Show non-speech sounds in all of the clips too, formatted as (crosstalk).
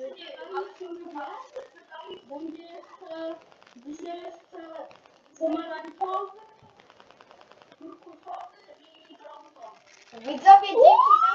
będzie dzisiaj jest pomarańczowy, turkusowy i brązowy. Widzowie, dzięki za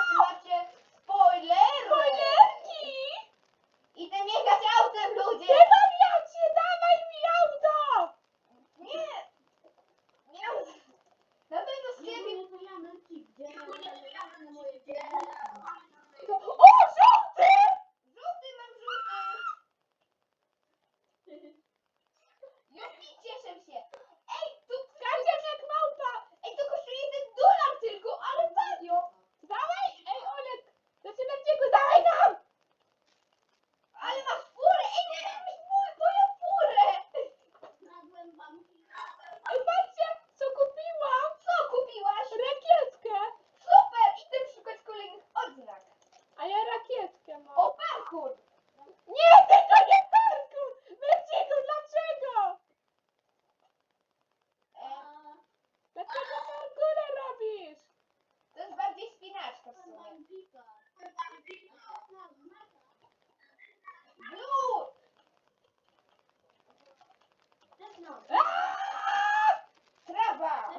Trawa!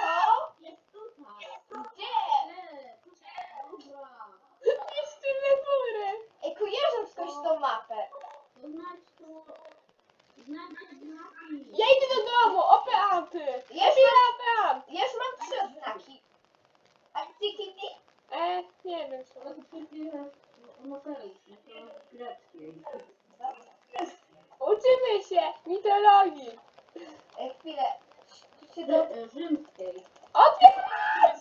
To jest tutaj. Gdzie? Jeszcze natury! Ej, kojarzę skądś tą mapę. Ja idę do domu, opeanty! Ja się opeant! Ja już mam trzy oznaki. A ty, Kitty? E, nie wiem co. Greckiej. Uczymy się mitologii. E, chwilę. Tu do... No. E, Rzymskiej. Odwiedź!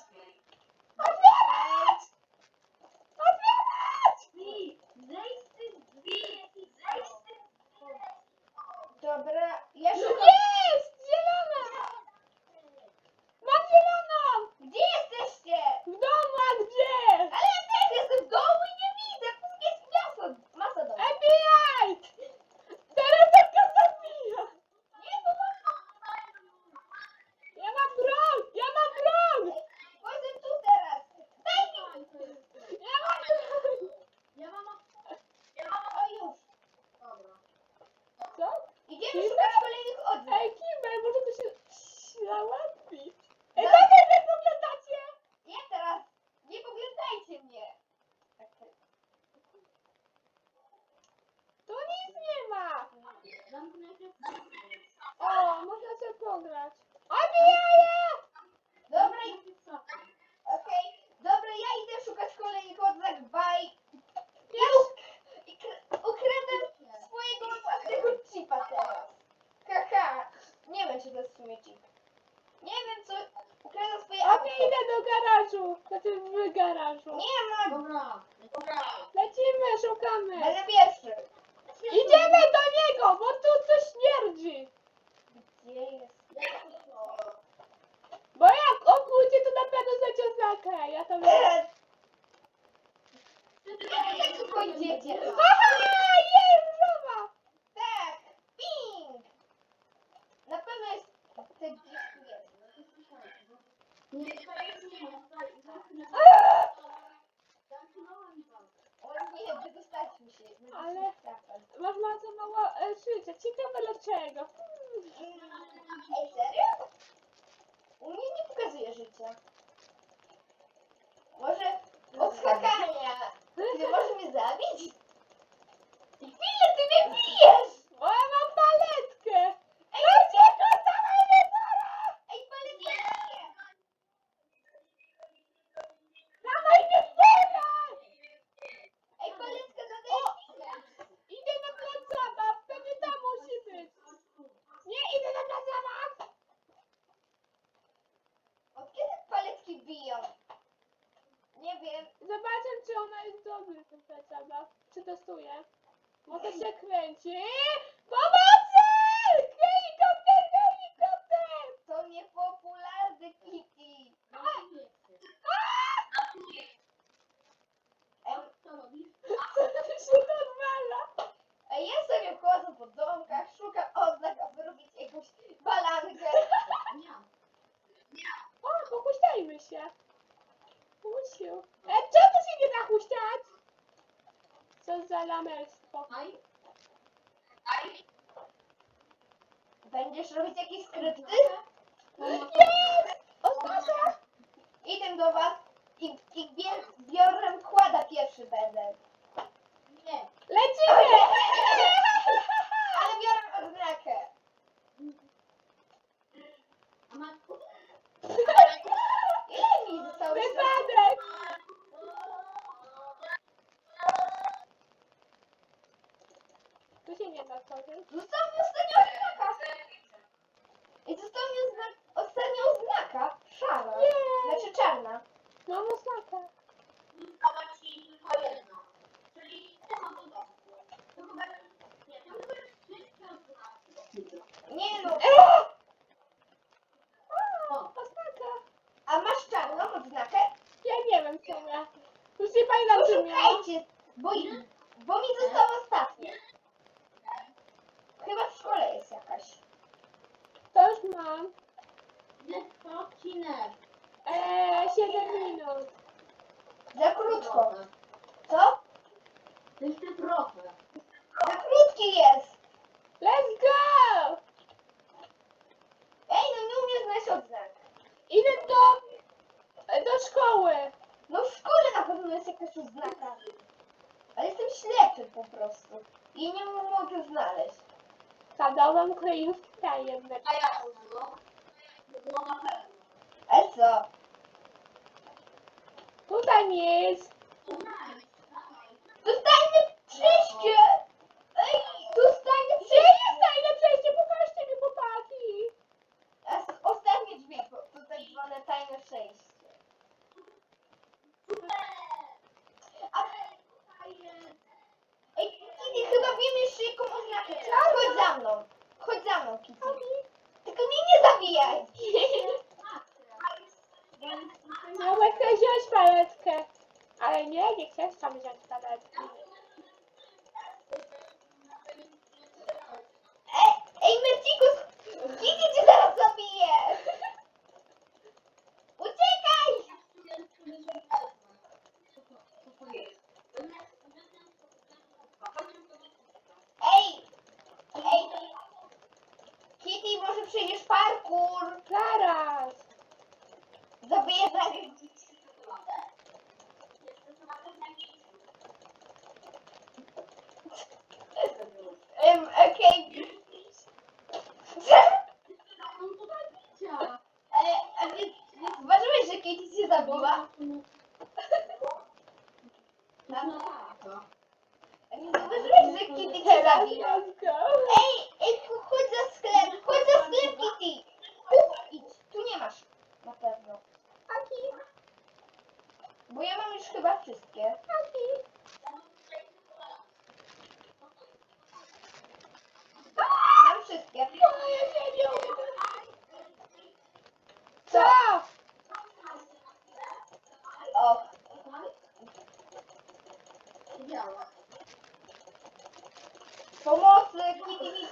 zobaczę, czy ona jest dobra, ten plecabla. Przetestuję. Może się kręci. Pomocy! Helikopter, helikopter! To niepopularny Kitty. Co robisz? (laughs) się normalna. A ja sobie chodzę po domkach, szukam odznak, aby robić jakąś balankę. Spokój. Będziesz robić jakieś skrypty? No. Jest! Idę do was i, i wiem, Odpocinek. Eee, 7 minut. Za krótko. Co? Jeszcze trochę. Za krótki jest. Let's go! Ej, no nie umiem znaleźć odznak. Idę do, do szkoły. No w szkole na pewno jest jakaś oznaka. Ale jestem ślepy po prostu. I nie mogę znaleźć. Skadałam kryjówkę jednak. A ja no. To było na pewno. E? Tutaj nie jest. Zostańmy w przejściu! 大概 Let's go.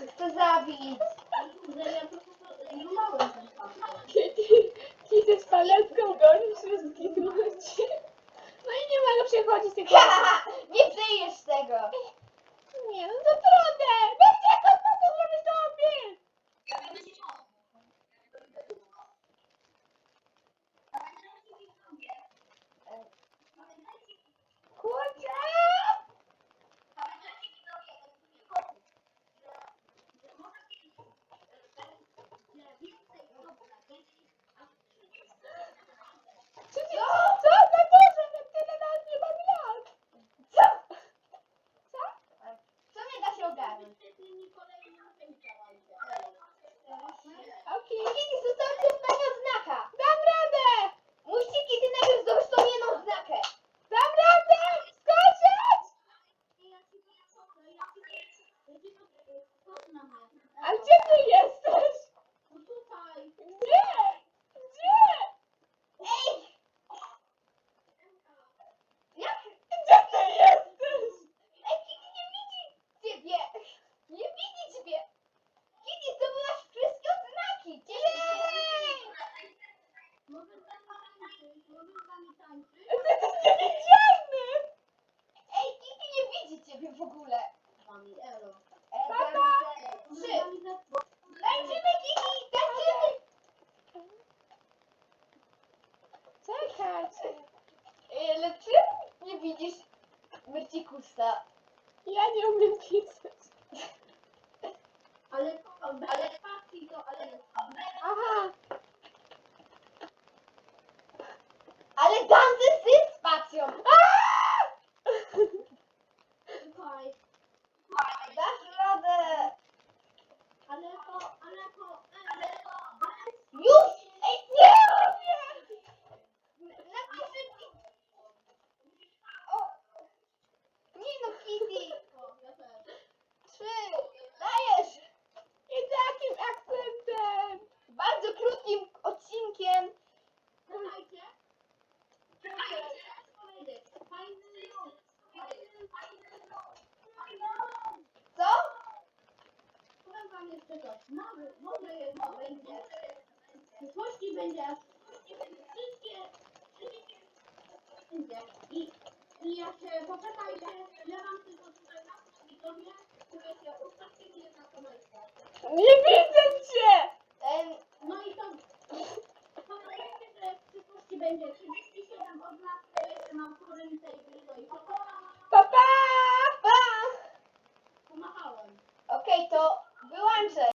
Kto zabić? lepiej w ogóle. Mami, elo. Tata! Trzy! Lecimy, dziki! Lecimy! Czekajcie. Ale czemu nie widzisz Mercikusa? Ja nie umiem pisać. Ale, ale będzie. I, i jak się poczekajcie, ja wam tylko tutaj na które się ustawcie mnie na kamerce. Nie widzę cię. Em, No i to, pamiętajcie, że w przyszłości będzie 37 odznak, ja jeszcze mam koryn tej gry, i to Pa, pa. pa! pomachałem. Okej, to wyłączę.